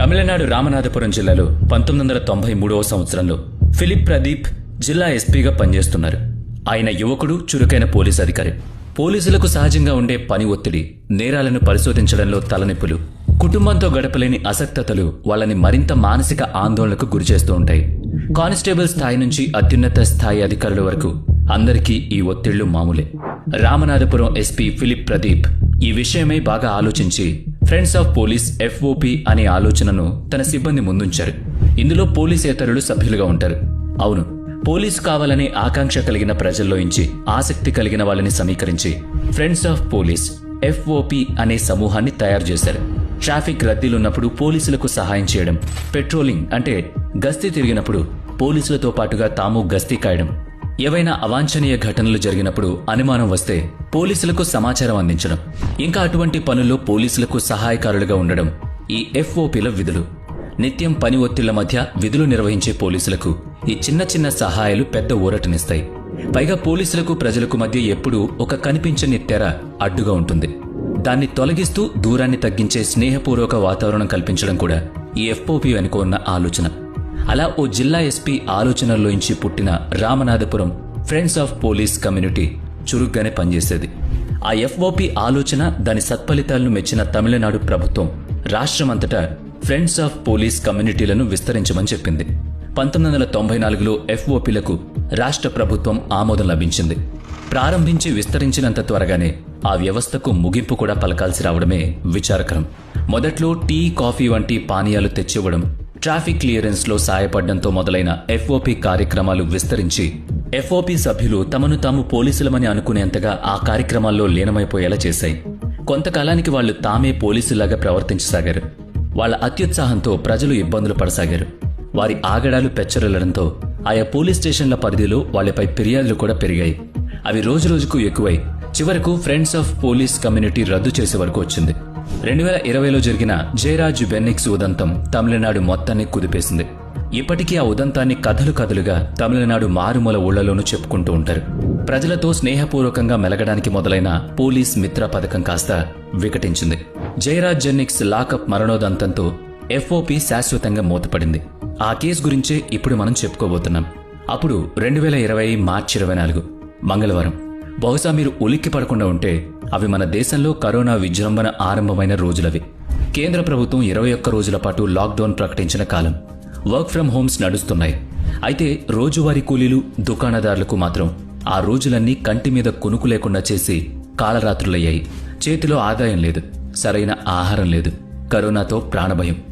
తమిళనాడు రామనాథపురం జిల్లాలో పంతొమ్మిది వందల తొంభై మూడవ సంవత్సరంలో ఫిలిప్ ప్రదీప్ జిల్లా ఎస్పీగా పనిచేస్తున్నారు. ఆయన యువకుడు చురుకైన పోలీస్ అధికారి. పోలీసులకు సహజంగా ఉండే పని ఒత్తిడి నేరాలను పరిశోధించడంలో తలనొప్పులు కుటుంబంతో గడపలేని అసక్తతలు వాళ్ళని మరింత మానసిక ఆందోళనకు గురిచేస్తూ ఉంటాయి. కానిస్టేబుల్ స్థాయి నుంచి అత్యున్నత స్థాయి అధికారుల వరకు అందరికీ ఈ ఒత్తిళ్ళు మామూలే. రామనాథపురం ఎస్పీ ఫిలిప్ ప్రదీప్ ఈ విషయమై బాగా ఆలోచించి ఫ్రెండ్స్ ఆఫ్ పోలీస్ ఎఫ్ఓపి అనే ఆలోచనను తన సిబ్బంది ముందుంచారు. ఇందులో పోలీసేతరులు సభ్యులుగా ఉంటారు. అవును పోలీసు కావాలనే ఆకాంక్ష కలిగిన ప్రజల్లో ఇంచి ఆసక్తి కలిగిన వాళ్ళని సమీకరించి ఫ్రెండ్స్ ఆఫ్ పోలీస్ ఎఫ్ఓపి అనే సమూహాన్ని తయారు చేశారు. ట్రాఫిక్ రద్దీలున్నప్పుడు పోలీసులకు సహాయం చేయడం పెట్రోలింగ్ అంటే గస్తీ తిరిగినప్పుడు పోలీసులతో పాటుగా తాము గస్తీ కాయడం. ఏవైనా అవాంఛనీయ ఘటనలు జరిగినప్పుడు అనుమానం వస్తే పోలీసులకు సమాచారం అందించడం ఇంకా అటువంటి పనుల్లో పోలీసులకు సహాయకారులుగా ఉండడం ఈ ఎఫ్ఓపిల విధులు. నిత్యం పని ఒత్తిళ్ళ మధ్య విధులు నిర్వహించే పోలీసులకు ఈ చిన్న చిన్న సహాయాలు పెద్ద ఊరటనిస్తాయి. పైగా పోలీసులకు ప్రజలకు మధ్య ఎప్పుడూ ఒక కనిపించని తెర అడ్డుగా ఉంటుంది. దాన్ని తొలగిస్తూ దూరాన్ని తగ్గించే స్నేహపూర్వక వాతావరణం కల్పించడం కూడా ఈ ఎఫ్ఓపి వెనుక ఉన్న ఆలోచన. అలా ఓ జిల్లా ఎస్పీ ఆలోచనల్లోంచి పుట్టిన Ramanathapuram friends of police community చురుగ్గానే పనిచేసేది. ఆ ఎఫ్ఓపి ఆలోచన దాని సత్ఫలితాలను మెచ్చిన తమిళనాడు ప్రభుత్వం రాష్ట్రమంతటా ఫ్రెండ్స్ ఆఫ్ పోలీస్ కమ్యూనిటీలను విస్తరించమని చెప్పింది. పంతొమ్మిది వందల తొంభై నాలుగులో ఎఫ్ఓపిలకు రాష్ట్ర ప్రభుత్వం ఆమోదం లభించింది. ప్రారంభించి విస్తరించినంత త్వరగానే ఆ వ్యవస్థకు ముగింపు కూడా పలకాల్సి రావడమే విచారకరం. మొదట్లో టీ కాఫీ వంటి పానీయాలు తెచ్చివ్వడం ట్రాఫిక్ క్లియరెన్స్లో సాయపడడంతో మొదలైన ఎఫ్ఓపి కార్యక్రమాలు విస్తరించి ఎఫ్ఓపి సభ్యులు తమను తాము పోలీసులమని అనుకునేంతగా ఆ కార్యక్రమాల్లో లీనమైపోయేలా చేశాయి. కొంతకాలానికి వాళ్ళు తామే పోలీసులాగా ప్రవర్తించసాగారు. వాళ్ళ అత్యుత్సాహంతో ప్రజలు ఇబ్బందులు పడసాగారు. వారి ఆగడాలు పెచ్చరలడంతో ఆయా పోలీస్ స్టేషన్ల పరిధిలో వాళ్ళపై ఫిర్యాదులు కూడా పెరిగాయి. అవి రోజురోజుకు ఎక్కువై చివరకు ఫ్రెండ్స్ ఆఫ్ పోలీస్ కమ్యూనిటీ రద్దు చేసే వరకు వచ్చింది. రెండు వేల ఇరవైలో జరిగిన జయరాజ్ బెన్నిక్స్ ఉదంతం తమిళనాడు మొత్తాన్ని కుదిపేసింది. ఇప్పటికీ ఆ ఉదంతాన్ని కథలు కథలుగా తమిళనాడు మారుమూల ఊళ్ళలోనూ చెప్పుకుంటూ ఉంటారు. ప్రజలతో స్నేహపూర్వకంగా మెలగడానికి మొదలైన పోలీస్ మిత్ర పథకం కాస్త వికటించింది. జయరాజ్ జెన్నిక్స్ లాకప్ మరణోదంతంతో ఎఫ్ఓపి శాశ్వతంగా మూతపడింది. ఆ కేసు గురించే ఇప్పుడు మనం చెప్పుకోబోతున్నాం. అప్పుడు రెండు వేల ఇరవై మార్చి ఇరవై నాలుగు మంగళవారం. బహుశా మీరు ఉలిక్కి పడకుండా ఉంటే అవి మన దేశంలో కరోనా విజృంభణ ఆరంభమైన రోజులవి. కేంద్ర ప్రభుత్వం ఇరవై ఒక్క రోజుల పాటు లాక్డౌన్ ప్రకటించిన కాలం. వర్క్ ఫ్రం హోమ్స్ నడుస్తున్నాయి. అయితే రోజువారీ కూలీలు దుకాణదారులకు మాత్రం ఆ రోజులన్నీ కంటి మీద కొనుకు లేకుండా చేసి కాలరాత్రులయ్యాయి. చేతిలో ఆదాయం లేదు. సరైన ఆహారం లేదు. కరోనాతో ప్రాణభయం.